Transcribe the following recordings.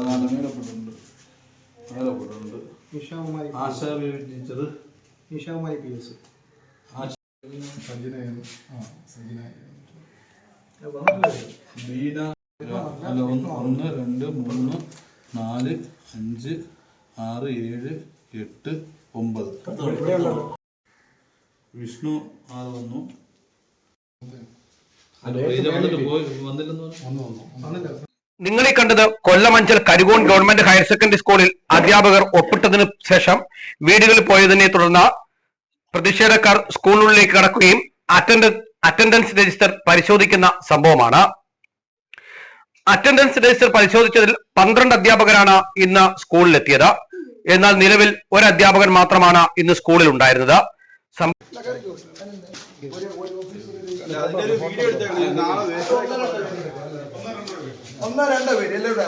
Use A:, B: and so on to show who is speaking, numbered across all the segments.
A: അതാണ് മേലപ്പെട്ടിട്ടുണ്ട് മേലപ്പെട്ടിട്ടുണ്ട്
B: Nishakumari Asha Baby teacher Nishakumari P S സഞ്ജനായിരുന്നു ആ സഞ്ജനായിരുന്നു
A: ബീന അല്ല ഒന്ന് ഒന്ന് രണ്ട് മൂന്ന് നാല് അഞ്ച് ആറ് ഏഴ് എട്ട് ഒമ്പത് വിഷ്ണു ആൾ വന്നു വന്നില്ലെന്ന് പറഞ്ഞു
C: നിങ്ങളെ കണ്ടത് Kollamanchal Karikon government higher secondary സ്കൂളിൽ അധ്യാപകർ ഒപ്പിട്ടതിനു ശേഷം വീടുകളിൽ പോയതിനെ തുടർന്ന് പ്രതിഷേധക്കാർ സ്കൂളിലേക്ക് കടക്കുകയും അറ്റൻഡൻസ് രജിസ്റ്റർ പരിശോധിക്കുന്ന സംഭവമാണ് അറ്റൻഡൻസ് രജിസ്റ്റർ പരിശോധിച്ചതിൽ പന്ത്രണ്ട് അധ്യാപകരാണ് ഇന്ന് സ്കൂളിലെത്തിയത് എന്നാൽ നിലവിൽ ഒരു അധ്യാപകൻ മാത്രമാണ് ഇന്ന് സ്കൂളിൽ ഉണ്ടായിരുന്നത് ഒന്നോ രണ്ടോ പേര് അല്ലല്ല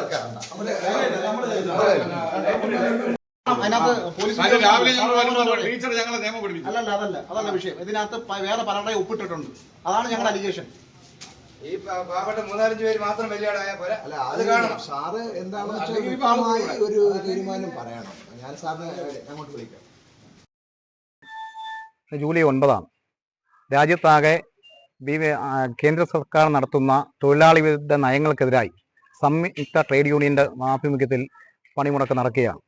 C: അതല്ല അതല്ല വിഷയം ഇതിനകത്ത് വേറെ പലരുടെ ഒപ്പിട്ടിട്ടുണ്ട് അതാണ് ഞങ്ങളുടെ അലിഗേഷൻ ഈ പാവപ്പെട്ട മൂന്നാലഞ്ച് പേര് മാത്രം വെല്ലുവിളിയായ പോലെ അല്ല അത് കാണണം സാറ് എന്താണ് ഒരു തീരുമാനം പറയണം ഞാൻ സാറിനെ അങ്ങോട്ട് വിളിക്കാം ജൂലൈ ഒൻപതാണ് രാജ്യത്താകെ കേന്ദ്ര സർക്കാർ നടത്തുന്ന തൊഴിലാളി വിരുദ്ധ നയങ്ങൾക്കെതിരായി സംയുക്ത ട്രേഡ് യൂണിയന്റെ ആഭിമുഖ്യത്തിൽ പണിമുടക്ക് നടക്കുകയാണ്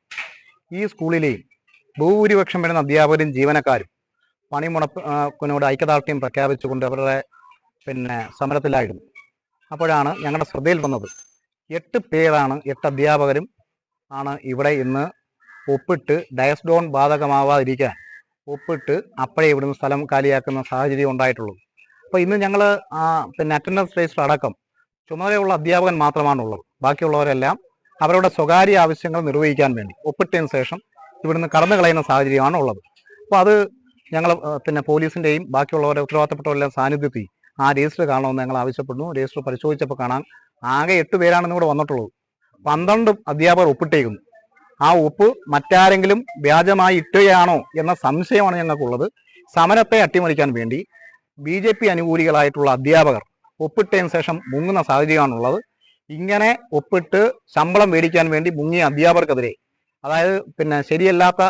C: ഈ സ്കൂളിലെയും ഭൂരിപക്ഷം വരുന്ന അധ്യാപകരും ജീവനക്കാരും പണിമുടക്കിനോട് ഐക്യദാർഢ്യം പ്രഖ്യാപിച്ചുകൊണ്ട് അവരുടെ പിന്നെ സമരത്തിലായിരുന്നു അപ്പോഴാണ് ഞങ്ങളുടെ ശ്രദ്ധയിൽ വന്നത് എട്ട് പേരാണ് എട്ട് അധ്യാപകരും ആണ് ഇവിടെ ഇന്ന് ഒപ്പിട്ട് ഡയസ്ഡോൺ ബാധകമാവാതിരിക്കാൻ ഒപ്പിട്ട് അപ്പോഴേ ഇവിടുന്ന് സ്ഥലം കാലിയാക്കുന്ന സാഹചര്യം ഉണ്ടായിട്ടുള്ളൂ അപ്പോൾ ഇന്ന് ഞങ്ങൾ പിന്നെ അറ്റൻഡൻസ് രജിസ്റ്റർ അടക്കം ചുമതലയുള്ള അധ്യാപകൻ മാത്രമാണുള്ളത് ബാക്കിയുള്ളവരെല്ലാം അവരുടെ സ്വകാര്യ ആവശ്യങ്ങൾ നിർവഹിക്കാൻ വേണ്ടി ഒപ്പിട്ടതിന് ശേഷം ഇവിടുന്ന് കടന്നു കളയുന്ന സാഹചര്യമാണ് ഉള്ളത് അപ്പോൾ അത് ഞങ്ങൾ പിന്നെ പോലീസിൻ്റെയും ബാക്കിയുള്ളവരെ ഉത്തരവാദിത്തപ്പെട്ടവരെല്ലാം സാന്നിധ്യത്തിൽ ആ രജിസ്റ്റർ കാണണമെന്ന് ഞങ്ങൾ ആവശ്യപ്പെടുന്നു രജിസ്റ്റർ പരിശോധിച്ചപ്പോൾ കാണാൻ ആകെ എട്ട് പേരാണെന്ന് കൂടെ വന്നിട്ടുള്ളത് പന്ത്രണ്ട് അധ്യാപകർ ഒപ്പിട്ടേക്കുന്നു ആ ഒപ്പ് മറ്റാരെങ്കിലും വ്യാജമായി ഇട്ടുകയാണോ എന്ന സംശയമാണ് ഞങ്ങൾക്കുള്ളത് സമരത്തെ അട്ടിമറിക്കാൻ വേണ്ടി ബി ജെ പി അനുകൂലികളായിട്ടുള്ള അധ്യാപകർ ഒപ്പിട്ടതിന് ശേഷം മുങ്ങുന്ന സാഹചര്യമാണുള്ളത് ഇങ്ങനെ ഒപ്പിട്ട് ശമ്പളം മേടിക്കാൻ വേണ്ടി മുങ്ങിയ അധ്യാപകർക്കെതിരെ അതായത് പിന്നെ ശരിയല്ലാത്ത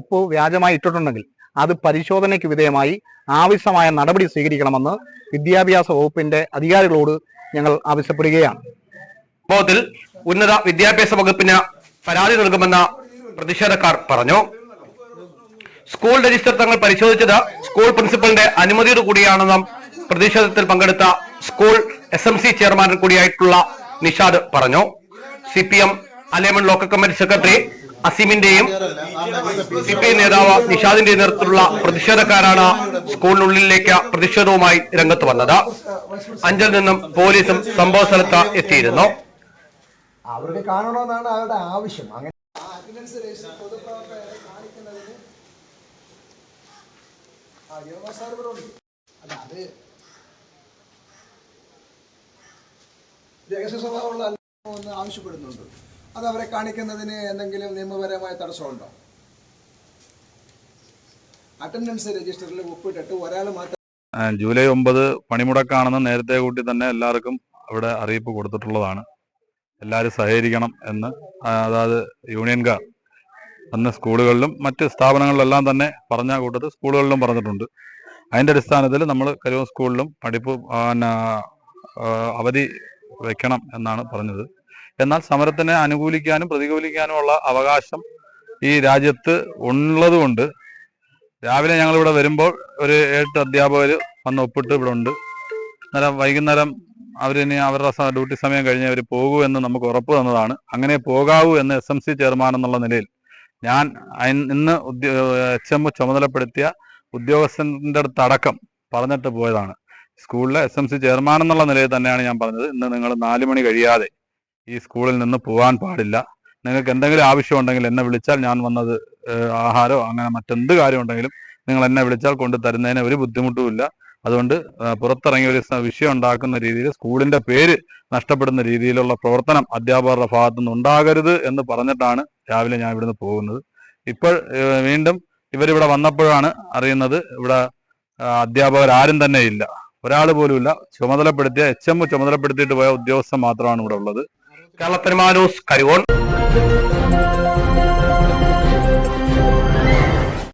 C: ഒപ്പ് വ്യാജമായി ഇട്ടിട്ടുണ്ടെങ്കിൽ അത് പരിശോധനയ്ക്ക് വിധേയമായി ആവശ്യമായ നടപടി സ്വീകരിക്കണമെന്ന് വിദ്യാഭ്യാസ വകുപ്പിന്റെ അധികാരികളോട് ഞങ്ങൾ ആവശ്യപ്പെടുകയാണ് സംഭവത്തിൽ ഉന്നത വിദ്യാഭ്യാസ വകുപ്പിന് പരാതി നൽകുമെന്ന പ്രതിഷേധക്കാർ പറഞ്ഞു സ്കൂൾ രജിസ്റ്റർ തങ്ങൾ പരിശോധിച്ചത് സ്കൂൾ പ്രിൻസിപ്പലിന്റെ അനുമതിയോടുകൂടിയാണെന്നും പ്രതിഷേധത്തിൽ പങ്കെടുത്ത school S M C chairman കൂടിയായിട്ടുള്ള നിഷാദ് പറഞ്ഞു സി പി എം അലേമൺ ലോക്കൽ കമ്മിറ്റി സെക്രട്ടറി അസീമിന്റെയും സി പി ഐ നേതാവ് നിഷാദിന്റെയും നേതൃത്വത്തിലുള്ള പ്രതിഷേധക്കാരാണ് സ്കൂളിനുള്ളിലേക്ക് പ്രതിഷേധവുമായി രംഗത്ത് വന്നത് അഞ്ചിൽ നിന്നും പോലീസും സംഭവ സ്ഥലത്ത് എത്തിയിരുന്നു അവർക്ക് കാണണമെന്നാണ് അവരുടെ ആവശ്യം അങ്ങനെ
D: രഹസ്യ സ്വഭാവമുള്ള അല്ലെന്ന് ആവശ്യപ്പെടുന്നുണ്ട് അത് അവരെ കാണിക്കുന്നതിന് എന്തെങ്കിലും നിയമപരമായ തടസ്സമുണ്ടോ അറ്റൻഡൻസ് രജിസ്റ്ററിൽ ഒപ്പിട്ടിട്ട് ഒരാൾ മാത്രം ജൂലൈ ഒമ്പത് പണിമുടക്കാണെന്ന് നേരത്തെ കൂട്ടി തന്നെ എല്ലാവർക്കും അവിടെ അറിയിപ്പ് കൊടുത്തിട്ടുള്ളതാണ് എല്ലാവരും സഹകരിക്കണം എന്ന് അതായത് യൂണിയൻകാർ അന്ന് സ്കൂളുകളിലും മറ്റ് സ്ഥാപനങ്ങളിലെല്ലാം തന്നെ പറഞ്ഞ കൂട്ടത്തിൽ സ്കൂളുകളിലും പറഞ്ഞിട്ടുണ്ട് അതിൻ്റെ അടിസ്ഥാനത്തിൽ നമ്മൾ കരുവ സ്കൂളിലും പഠിപ്പ് അവധി വെക്കണം എന്നാണ് പറഞ്ഞത് എന്നാൽ സമരത്തിനെ അനുകൂലിക്കാനും പ്രതികൂലിക്കാനുമുള്ള അവകാശം ഈ രാജ്യത്ത് ഉള്ളതുകൊണ്ട് രാവിലെ ഞങ്ങൾ ഇവിടെ വരുമ്പോൾ ഒരു എട്ട് അധ്യാപകർ വന്ന് ഒപ്പിട്ട് ഇവിടെ ഉണ്ട് അന്നേരം വൈകുന്നേരം അവരിനി അവരുടെ ഡ്യൂട്ടി സമയം കഴിഞ്ഞ് അവർ പോകൂ എന്ന് നമുക്ക് ഉറപ്പ് തന്നതാണ് അങ്ങനെ പോകാവൂ എന്ന് എസ് എം സി ചെയർമാൻ എന്നുള്ള നിലയിൽ ഞാൻ ഇന്ന് എച്ച് എം ചുമതലപ്പെടുത്തിയ ഉദ്യോഗസ്ഥൻ്റെ അടുത്തടക്കം പറഞ്ഞിട്ട് പോയതാണ് സ്കൂളിലെ എസ് എം സി ചെയർമാൻ എന്നുള്ള നിലയിൽ തന്നെയാണ് ഞാൻ പറഞ്ഞത് ഇന്ന് നിങ്ങൾ നാല് മണി കഴിയാതെ ഈ സ്കൂളിൽ നിന്ന് പോകാൻ പാടില്ല നിങ്ങൾക്ക് എന്തെങ്കിലും ആവശ്യമുണ്ടെങ്കിൽ എന്നെ വിളിച്ചാൽ ഞാൻ വന്നത് ആഹാരോ അങ്ങനെ മറ്റെന്ത് കാര്യം ഉണ്ടെങ്കിലും നിങ്ങൾ എന്നെ വിളിച്ചാൽ കൊണ്ട് തരുന്നതിന് ഒരു ബുദ്ധിമുട്ടുമില്ല അതുകൊണ്ട് പുറത്തിറങ്ങി ഒരു വിഷയം ഉണ്ടാക്കുന്ന രീതിയിൽ സ്കൂളിന്റെ പേര് നഷ്ടപ്പെടുന്ന രീതിയിലുള്ള പ്രവർത്തനം അധ്യാപകരുടെ ഭാഗത്തു നിന്ന് ഉണ്ടാകരുത് എന്ന് പറഞ്ഞിട്ടാണ് രാവിലെ ഞാൻ ഇവിടുന്ന് പോകുന്നത് ഇപ്പോൾ വീണ്ടും ഇവരിവിടെ വന്നപ്പോഴാണ് അറിയുന്നത് ഇവിടെ അധ്യാപകർ ആരും തന്നെ ഇല്ല ഒരാൾ പോലുമില്ല ചുമതലപ്പെടുത്തിയ എച്ച് എം ചുമതലപ്പെടുത്തിയിട്ട് പോയ ഉദ്യോഗസ്ഥൻ മാത്രമാണ് ഇവിടെ ഉള്ളത്
E: കേരളത്തിന് മാനൂസ് കരിവോൺ